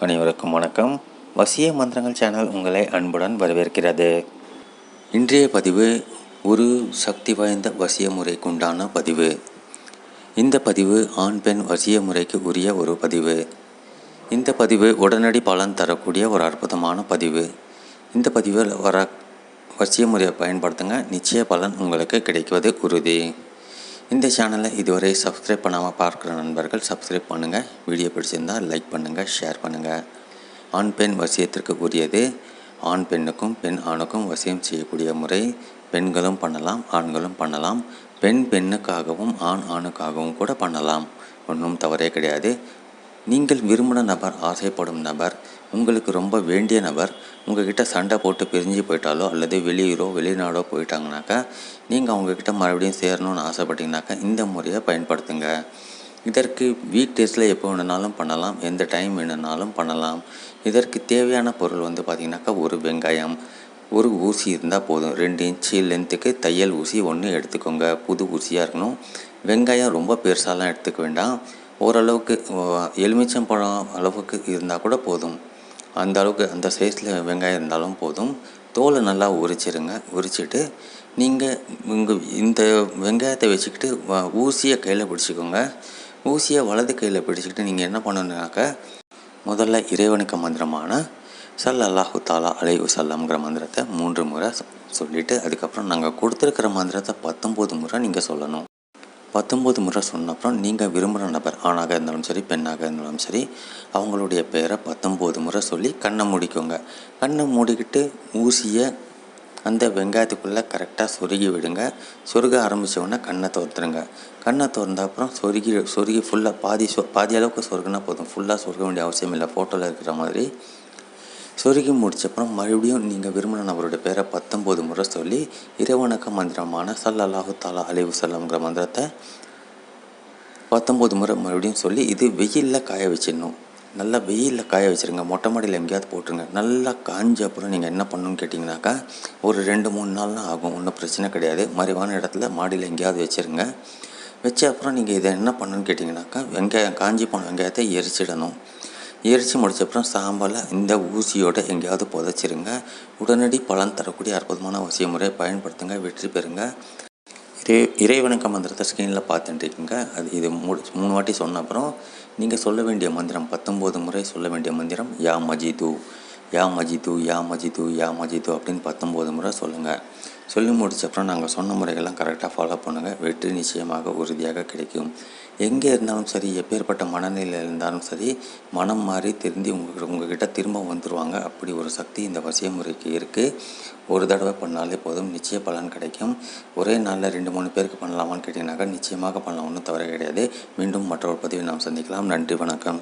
அனைவருக்கும் வணக்கம். வசிய மந்திரங்கள் சேனல் உங்களை அன்புடன் வரவேற்கிறது. இன்றைய பதிவு ஒரு சக்தி வாய்ந்த வசிய முறைக்கு உண்டான பதிவு. இந்த பதிவு ஆண் பெண் வசிய முறைக்கு உரிய ஒரு பதிவு. இந்த பதிவு உடனடி பலன் தரக்கூடிய ஒரு அற்புதமான பதிவு. இந்த பதிவில் வர வசிய முறையை பயன்படுத்துங்க. நிச்சய பலன் உங்களுக்கு கிடைக்குவது உறுதி. இந்த சேனலை இதுவரை சப்ஸ்கிரைப் பண்ணாமல் பார்க்குற நண்பர்கள் சப்ஸ்கிரைப் பண்ணுங்கள் வீடியோ பிடிச்சிருந்தால் லைக் பண்ணுங்கள் ஷேர் பண்ணுங்கள் ஆண் பெண் வசியத்திற்கு உரியது ஆண் பெண்ணுக்கும் பெண் ஆணுக்கும் வசியம் செய்யக்கூடிய முறை. பெண்களும் பண்ணலாம் ஆண்களும் பண்ணலாம். பெண் பெண்ணுக்காகவும் ஆண் ஆணுக்காகவும் கூட பண்ணலாம். ஒன்றும் தவறே கிடையாது. நீங்கள் விரும்பின நபர் ஆசைப்படும் நபர் உங்களுக்கு ரொம்ப வேண்டிய நபர் உங்ககிட்ட சண்டை போட்டு பிரிஞ்சு போயிட்டாலோ அல்லது வெளியூரோ வெளிநாடோ போயிட்டாங்கனாக்கா நீங்கள் அவங்கக்கிட்ட மறுபடியும் சேரணும்னு ஆசைப்பட்டீங்கனாக்கா இந்த முறையை பயன்படுத்துங்க. இதற்கு வீக் டேஸில் எப்போ வேணுனாலும் பண்ணலாம் எந்த டைம் வேணுனாலும் பண்ணலாம். இதற்கு தேவையான பொருள் வந்து பார்த்திங்கனாக்கா ஒரு வெங்காயம் ஒரு ஊசி இருந்தால் போதும். ரெண்டு இன்ச்சு லென்த்துக்கு தையல் ஊசி ஒன்று எடுத்துக்கோங்க. புது ஊசியாக இருக்கணும். வெங்காயம் ரொம்ப பெருசாலாம் எடுத்துக்க வேண்டாம். ஓரளவுக்கு எலுமிச்சம் பழம் அளவுக்கு இருந்தால் கூட போதும். அந்த அளவுக்கு அந்த சைஸில் வெங்காயம் இருந்தாலும் போதும். தோலை நல்லா உரிச்சிருங்க. உரிச்சிட்டு நீங்கள் உங்கள் இந்த வெங்காயத்தை வச்சுக்கிட்டு ஊசியை கையில் பிடிச்சிக்கோங்க. ஊசியை வலது கையில் பிடிச்சிக்கிட்டு நீங்கள் என்ன பண்ணணுனாக்கா முதல்ல இறைவனுக்கு மந்திரமான சல் அல்லாஹு தாலா அலை சல்லம்ங்கிற மந்திரத்தை மூன்று முறை சொல்லிவிட்டு அதுக்கப்புறம் நாங்கள் கொடுத்துருக்கிற மந்திரத்தை பத்தொம்போது முறை நீங்கள் சொல்லணும். பத்தொம்போது முறை சொன்ன அப்புறம் நீங்கள் விரும்புகிற நபர் ஆணாக இருந்தாலும் சரி பெண்ணாக இருந்தாலும் சரி அவங்களுடைய பெயரை பத்தொம்போது முறை சொல்லி கண்ணை மூடிக்கோங்க. கண்ணை மூடிக்கிட்டு ஊசியை அந்த வெங்காயத்துக்குள்ளே கரெக்டாக சொருகி விடுங்க. சொருக ஆரம்பித்தவொடனே கண்ணை திறந்துருங்க. கண்ணை திறந்த அப்புறம் சொருகி சொருகி ஃபுல்லாக பாதி சொ பாதி அளவுக்கு சொருகுனா போதும். ஃபுல்லாக சொருக வேண்டிய அவசியம் இல்லை. ஃபோட்டோவில் இருக்கிற மாதிரி சொருகி முடிச்சப்புறம் மறுபடியும் நீங்கள் விரும்பின நபருடைய பேரை பத்தொம்போது முறை சொல்லி இறைவணக்க மந்திரமான சல்லல்லாஹு தாலா அலிவு செல்லம்ங்கிற மந்திரத்தை பத்தொம்போது முறை மறுபடியும் சொல்லி இது வெயிலில் காய வச்சிடணும். நல்லா வெயிலில் காய வச்சிருங்க. மொட்டை மாடியில் எங்கேயாவது போட்டுருங்க. நல்லா காஞ்ச அப்புறம் நீங்கள் என்ன பண்ணணும்னு கேட்டிங்கனாக்கா ஒரு ரெண்டு மூணு நாள்லாம் ஆகும். ஒன்றும் பிரச்சனை கிடையாது. மறைவான இடத்துல மாடியில் எங்கேயாவது வச்சிருங்க. வச்ச அப்புறம் நீங்கள் இதை என்ன பண்ணணும்னு கேட்டிங்கனாக்கா வெங்காயம் காஞ்சி போன வெங்காயத்தை எரிச்சிடணும். எரித்து முடிச்ச அப்புறம் சாம்பலை இந்த ஊசியோட எங்கேயாவது புதைச்சிருங்க. உடனடி பலன் தரக்கூடிய அற்புதமான அவசிய முறையை பயன்படுத்துங்க வெற்றி பெறுங்க. இறை இறைவணக்க மந்திரத்தை ஸ்க்ரீனில் பார்த்துட்டுருக்கீங்க அது இது முடிச்சு மூணு வாட்டி சொன்ன அப்புறம் நீங்கள் சொல்ல வேண்டிய மந்திரம் பத்தொம்போது முறை சொல்ல வேண்டிய மந்திரம் யா மஜிது. யா மஜிது யா மஜிது யா மஜிது அப்படின்னு பத்தொம்போது முறை சொல்லுங்கள் சொல்லி முடிச்சப்புறம் நாங்கள் சொன்ன முறைகள்லாம் கரெக்டாக ஃபாலோ பண்ணுங்கள் வெற்றி நிச்சயமாக உறுதியாக கிடைக்கும். எங்கே இருந்தாலும் சரி எப்பேற்பட்ட மனநிலையில் இருந்தாலும் சரி மனம் மாறி திருந்தி உங்கள் உங்ககிட்ட திரும்ப வந்துடுவாங்க அப்படி ஒரு சக்தி இந்த வசிய முறைக்கு இருக்குது ஒரு தடவை பண்ணாலே போதும். நிச்சய பலன் கிடைக்கும். ஒரே நாளில் ரெண்டு மூணு பேருக்கு பண்ணலாமான்னு கேட்டிங்கனாக்கா நிச்சயமாக பண்ணலாம். ஒன்றும் தவறு கிடையாது. மீண்டும் மற்றொரு பதிவை நாம் சந்திக்கலாம். நன்றி வணக்கம்.